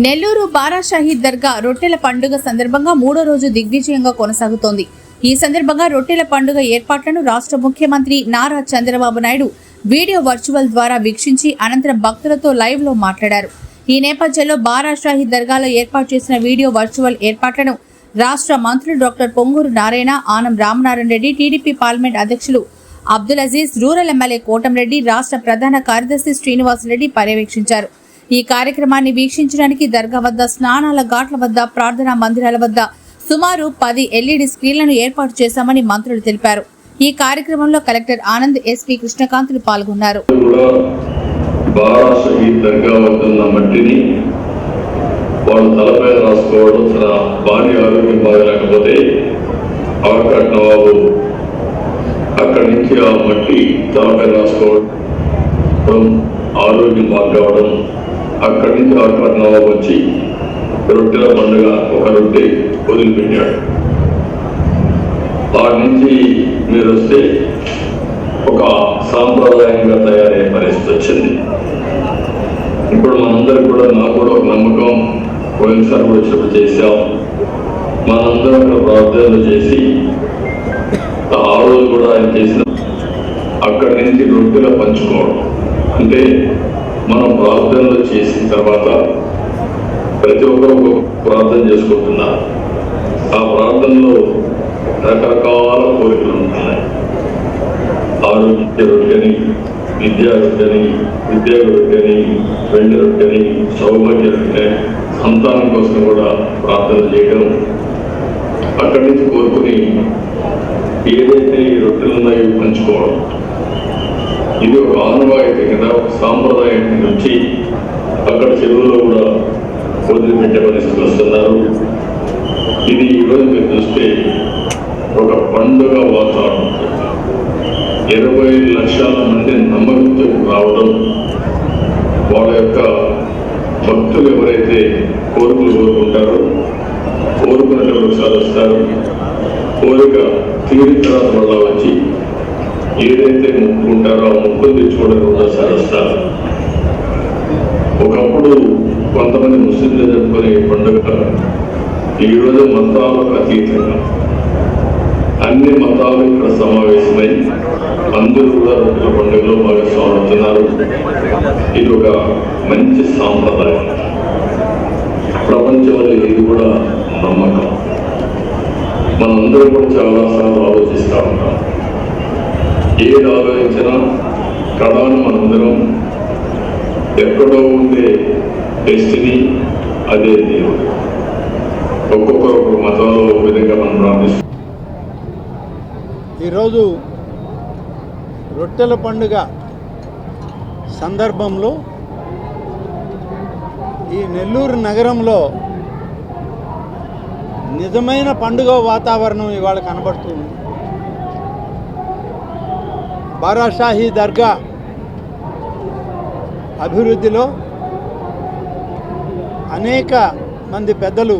నెల్లూరు బారా షహీద్ దర్గా రొట్టెల పండుగ సందర్భంగా మూడో రోజు దిగ్విజయంగా కొనసాగుతోంది. ఈ సందర్భంగా రొట్టెల పండుగ ఏర్పాట్లను రాష్ట్ర ముఖ్యమంత్రి నారా చంద్రబాబు నాయుడు వీడియో వర్చువల్ ద్వారా వీక్షించి అనంతరం భక్తులతో లైవ్లో మాట్లాడారు. ఈ నేపథ్యంలో బారా షాహీద్ దర్గాలో ఏర్పాటు చేసిన వీడియో వర్చువల్ ఏర్పాట్లను రాష్ట్ర మంత్రులు doctor Ponguru Narayana Anam Ramanarayana Reddy TDP parliament అధ్యక్షులు అబ్దుల్ అజీజ్ రూరల్ ఎమ్మెల్యే కోటంరెడ్డి రాష్ట్ర ప్రధాన కార్యదర్శి శ్రీనివాసరెడ్డి పర్యవేక్షించారు. ఈ కార్యక్రమాన్ని వీక్షించడానికి దర్గా వద్ద స్నానాల ఘాట్ల వద్ద ప్రార్థనా మందిరాల వద్ద సుమారు పది ఎల్ఈడి స్క్రీన్లను ఏర్పాటు చేశామని మంత్రులు తెలిపారు. ఈ కార్యక్రమంలో కలెక్టర్ ఆనంద్ ఎస్పీ కృష్ణకాంతులు పాల్గొన్నారు. కూడా తలపై రాసుకోవడం తన భార్య ఆరోగ్యం బాగలేకపోతే ఆవకాట్ నవాబు అక్కడి నుంచి ఆ మట్టి తలపై రాసుకోవడం ఆరోగ్యం బాగా కావడం అక్కడి నుంచి ఆవకాట్ నవాబు వచ్చి రొట్టెల పండుగ ఒక రొట్టె వదిలిపెట్టాడు. వాటి నుంచి మీరు వస్తే ఒక సాంప్రదాయంగా తయారయ్యే పరిస్థితి వచ్చింది. ఇప్పుడు మనందరూ కూడా నాకు కూడా ఒక నమ్మకం పోయినసారి కూడా చెప్పు చేశాం. మనందరం అక్కడ ప్రార్థనలు చేసి ఆ రోజు కూడా ఆయన చేసిన అక్కడి నుంచి రొట్టెలు పంచుకోవడం. అంటే ప్రార్థనలు చేసిన తర్వాత ప్రతి ఒక్కరు ఒక ప్రార్థన చేసుకుంటున్నారు. ఆ ప్రార్థనలో రకరకాల కోరికలు ఉంటున్నాయి ఆరోగ్య రొట్టెని విద్యా రొట్టెని విద్యా రొట్టెని వెండి రొట్టెని సౌభాగ్య రొట్టె సంతానం కోసం కూడా ప్రార్థన చేయడం. అక్కడి నుంచి కోరుకుని ఏదైతే ఈ రొట్టెలు ఉన్నాయో పంచుకోవడం. ఇది ఒక ఆనవాయితీ కింద ఒక సాంప్రదాయం నుంచి అక్కడ చెరువులో కూడా వదిలిపెట్టే పరిస్థితి వస్తున్నారు. ఇది ఈరోజు మీరు చూస్తే ఒక పండుగ వాతావరణం. ఇరవై లక్షల మంది నమ్మకంతో రావడం వాళ్ళ యొక్క భక్తులు ఎవరైతే కోరికలు కోరుకుంటారో కోరుకున్నటువంటి ఒకసారి వస్తారు. కోరిక తీరిన తర్వాత వచ్చి ఏదైతే మొక్కుకుంటారో ఆ మొక్కులు చూడకుండా ఒకసారి ఒకప్పుడు కొంతమంది ముస్లింలు జరుపుకునే ఈ పండుగ ఈరోజు మతాలకు అతీతంగా అన్ని మతాలు ఇక్కడ సమావేశమై అందరూ కూడా రొట్టెల పండుగలో భాగస్వామి అవుతున్నారు ఇది ఒక మంచి సాంప్రదాయం. ప్రపంచంలో ఇది కూడా నమ్మకం. మనందరూ కూడా చాలాసార్లు ఆలోచిస్తూ ఉంటాం. ఏది ఆలోచించినా కళను మనందరం. ఎక్కడో ఉండే డెస్టినీ అదే దేవుడు. ఒక్కొక్కరు ఒక్కొక్క మతంలో ఒక విధంగా మనం ప్రార్థిస్తాం ఈరోజు రొట్టెల పండుగ సందర్భంలో ఈ నెల్లూరు నగరంలో నిజమైన పండుగ వాతావరణం ఇవాళ కనబడుతుంది. బారాషాహి దర్గా అభివృద్ధిలో అనేక మంది పెద్దలు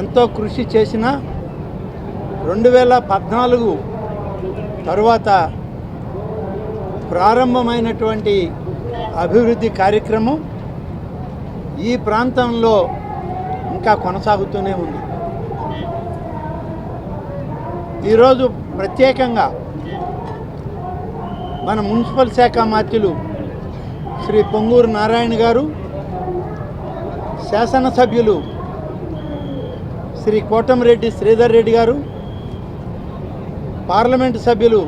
ఎంతో కృషి చేసిన రెండు వేల పద్నాలుగు తరువాత ప్రారంభమైనటువంటి అభివృద్ధి కార్యక్రమం ఈ ప్రాంతంలో ఇంకా కొనసాగుతూనే ఉంది. ఈరోజు ప్రత్యేకంగా మన మున్సిపల్ శాఖ మాత్యులు శ్రీ పొంగూరు నారాయణ గారు శాసనసభ్యులు శ్రీ కోటంరెడ్డి శ్రీధర్ రెడ్డి గారు పార్లమెంటు సభ్యులు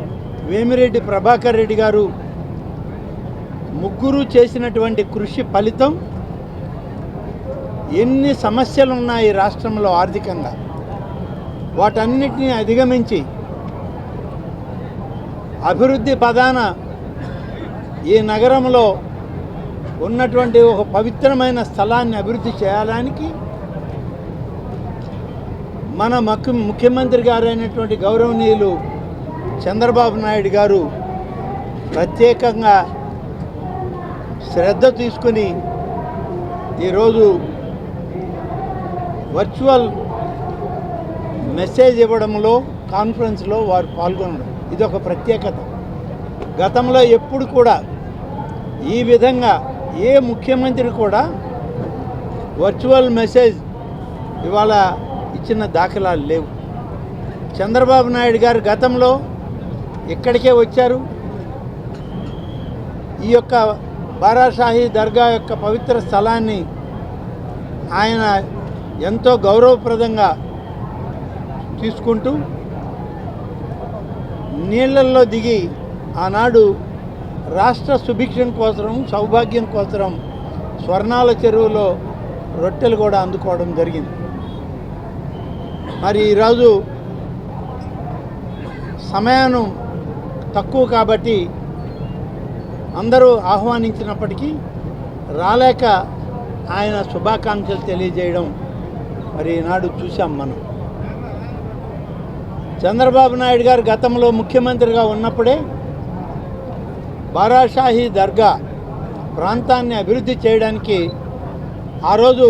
వేమిరెడ్డి ప్రభాకర్ రెడ్డి గారు ముగ్గురు చేసినటువంటి కృషి ఫలితం ఎన్ని సమస్యలు ఉన్నాయి రాష్ట్రంలో ఆర్థికంగా? వాటన్నిటిని అధిగమించి అభివృద్ధి పదాన ఈ నగరంలో ఉన్నటువంటి ఒక పవిత్రమైన స్థలాన్ని అభివృద్ధి చేయడానికి మన మక్కు ముఖ్యమంత్రి గారు అయినటువంటి గౌరవనీయులు చంద్రబాబు నాయుడు గారు ప్రత్యేకంగా శ్రద్ధ తీసుకొని ఈరోజు వర్చువల్ మెసేజ్ ఇవ్వడంలో కాన్ఫరెన్స్లో వారు పాల్గొనడం. ఇది ఒక ప్రత్యేకత. గతంలో ఎప్పుడు కూడా ఈ విధంగా ఏ ముఖ్యమంత్రి కూడా వర్చువల్ మెసేజ్ ఇవాళ ఇచ్చిన దాఖలాలు లేవు. చంద్రబాబు నాయుడు గారు గతంలో ఇక్కడికే వచ్చారు? ఈ యొక్క బారాషాహి దర్గా యొక్క పవిత్ర స్థలాన్ని ఆయన ఎంతో గౌరవప్రదంగా తీసుకుంటూ నీళ్ళల్లో దిగి ఆనాడు రాష్ట్ర సుభిక్షం కోసం సౌభాగ్యం కోసం స్వర్ణాల చెరువులో రొట్టెలు కూడా అందుకోవడం జరిగింది. మరి ఈరోజు సమయాను తక్కువ కాబట్టి అందరూ ఆహ్వానించినప్పటికీ రాలేక ఆయన శుభాకాంక్షలు తెలియజేయడం మరి ఈనాడు చూసాం మనం. చంద్రబాబు నాయుడు గారు గతంలో ముఖ్యమంత్రిగా ఉన్నప్పుడే బారాషాహి దర్గా ప్రాంతాన్ని అభివృద్ధి చేయడానికి ఆ రోజు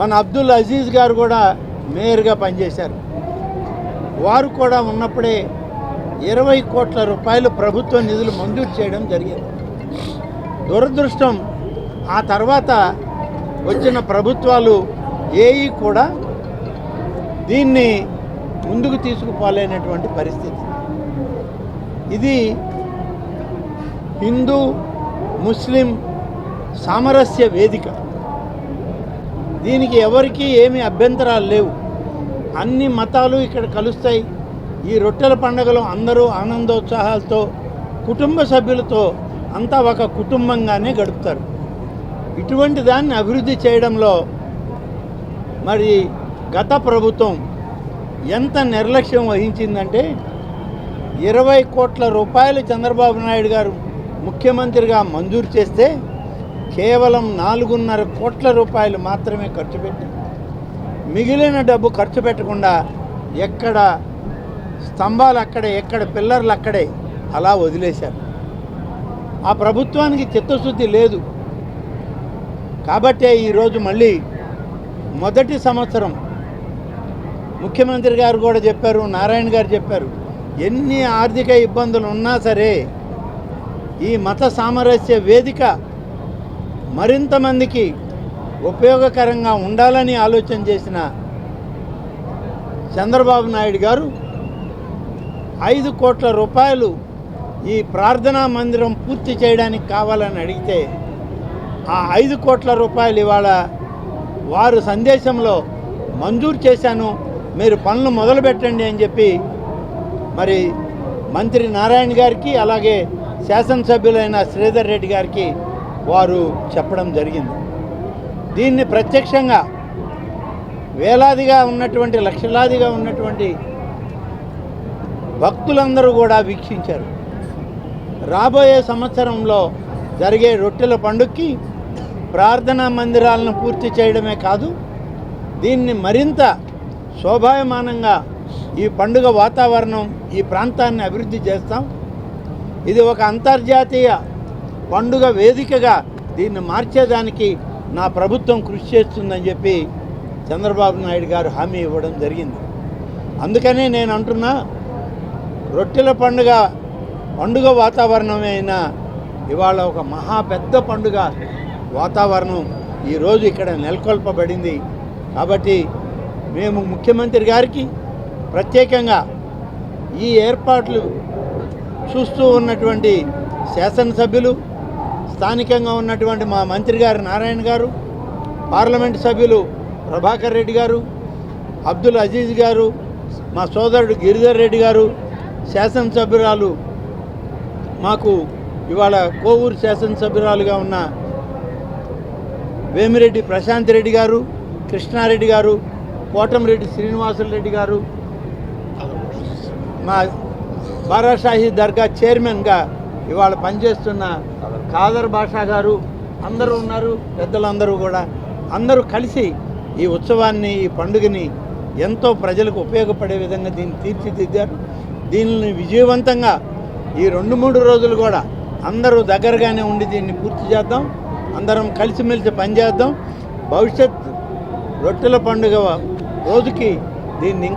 మన అబ్దుల్ అజీజ్ గారు కూడా మేయర్గా పనిచేశారు. వారు కూడా ఉన్నప్పుడే ఇరవై కోట్ల రూపాయలు ప్రభుత్వ నిధులు మంజూరు చేయడం జరిగింది. దురదృష్టం ఆ తర్వాత వచ్చిన ప్రభుత్వాలు ఏవి కూడా దీన్ని ముందుకు తీసుకుపోలేనటువంటి పరిస్థితి. ఇది హిందూ ముస్లిం సామరస్య వేదిక. దీనికి ఎవరికీ ఏమి అభ్యంతరాలు లేవు. అన్ని మతాలు ఇక్కడ కలుస్తాయి. ఈ రొట్టెల పండుగలో అందరూ ఆనందోత్సాహాలతో కుటుంబ సభ్యులతో అంతా ఒక కుటుంబంగానే గడుపుతారు. ఇటువంటి దాన్ని అభివృద్ధి చేయడంలో మరి గత ప్రభుత్వం ఎంత నిర్లక్ష్యం వహించిందంటే ఇరవై కోట్ల రూపాయలు చంద్రబాబు నాయుడు గారు ముఖ్యమంత్రిగా మంజూరు చేస్తే కేవలం నాలుగున్నర కోట్ల రూపాయలు మాత్రమే ఖర్చు పెట్టి మిగిలిన డబ్బు ఖర్చు పెట్టకుండా ఎక్కడ స్తంభాలు అక్కడే ఎక్కడ పిల్లర్లు అక్కడే అలా వదిలేశారు. ఆ ప్రభుత్వానికి చిత్తశుద్ధి లేదు. కాబట్టే ఈరోజు మళ్ళీ మొదటి సంవత్సరం ముఖ్యమంత్రి గారు కూడా చెప్పారు నారాయణ గారు చెప్పారు ఎన్ని ఆర్థిక ఇబ్బందులు ఉన్నా సరే ఈ మత సామరస్య వేదిక మరింత మందికి ఉపయోగకరంగా ఉండాలని ఆలోచన చేసిన చంద్రబాబు నాయుడు గారు ఐదు కోట్ల రూపాయలు ఈ ప్రార్థనా మందిరం పూర్తి చేయడానికి కావాలని అడిగితే ఆ ఐదు కోట్ల రూపాయలు ఇవాళ వారు సందేశంలో మంజూరు చేశాను. మీరు పనులు మొదలు పెట్టండి అని చెప్పి మరి మంత్రి నారాయణ గారికి అలాగే శాసనసభ్యులైన శ్రీధర్ రెడ్డి గారికి వారు చెప్పడం జరిగింది. దీన్ని ప్రత్యక్షంగా వేలాదిగా ఉన్నటువంటి లక్షలాదిగా ఉన్నటువంటి భక్తులందరూ కూడా వీక్షించారు. రాబోయే సంవత్సరంలో జరిగే రొట్టెల పండుగకి ప్రార్థనా మందిరాలను పూర్తి చేయడమే కాదు దీన్ని మరింత శోభాయమానంగా ఈ పండుగ వాతావరణం ఈ ప్రాంతాన్ని అభివృద్ధి చేస్తాం. ఇది ఒక అంతర్జాతీయ పండుగ వేదికగా దీన్ని మార్చేదానికి నా ప్రభుత్వం కృషి చేస్తుందని చెప్పి చంద్రబాబు నాయుడు గారు హామీ ఇవ్వడం జరిగింది. అందుకనే నేను అంటున్నా రొట్టెల పండుగ పండుగ వాతావరణమే అయినా ఇవాళ ఒక మహా పెద్ద పండుగ వాతావరణం ఈరోజు ఇక్కడ నెలకొల్పబడింది. కాబట్టి మేము ముఖ్యమంత్రి గారికి ప్రత్యేకంగా ఈ ఏర్పాట్లు చూస్తూ ఉన్నటువంటి శాసనసభ్యులు స్థానికంగా ఉన్నటువంటి మా మంత్రి గారు నారాయణ గారు పార్లమెంట్ సభ్యులు ప్రభాకర్ రెడ్డి గారు అబ్దుల్ అజీజ్ గారు మా సోదరుడు గిరిధర్ రెడ్డి గారు శాసనసభ్యురాలు మాకు ఇవాళ కోవూరు శాసనసభ్యురాలుగా ఉన్న వేమిరెడ్డి ప్రశాంత్ రెడ్డి గారు కృష్ణారెడ్డి గారు కోటమిరెడ్డి శ్రీనివాసులు రెడ్డి గారు మా బారాషాహి దర్గా చైర్మన్గా ఇవాళ పనిచేస్తున్న ఖాదర్ బాషా గారు అందరూ ఉన్నారు పెద్దలందరూ కూడా. అందరూ కలిసి ఈ ఉత్సవాన్ని ఈ పండుగని ఎంతో ప్రజలకు ఉపయోగపడే విధంగా దీన్ని తీర్చిదిద్దారు. దీనిని విజయవంతంగా ఈ రెండు మూడు రోజులు కూడా అందరూ దగ్గరగానే ఉండి దీన్ని పూర్తి చేద్దాం. అందరం కలిసిమెలిసి పనిచేద్దాం. భవిష్యత్ రొట్టెల పండుగ రోజుకి దీన్ని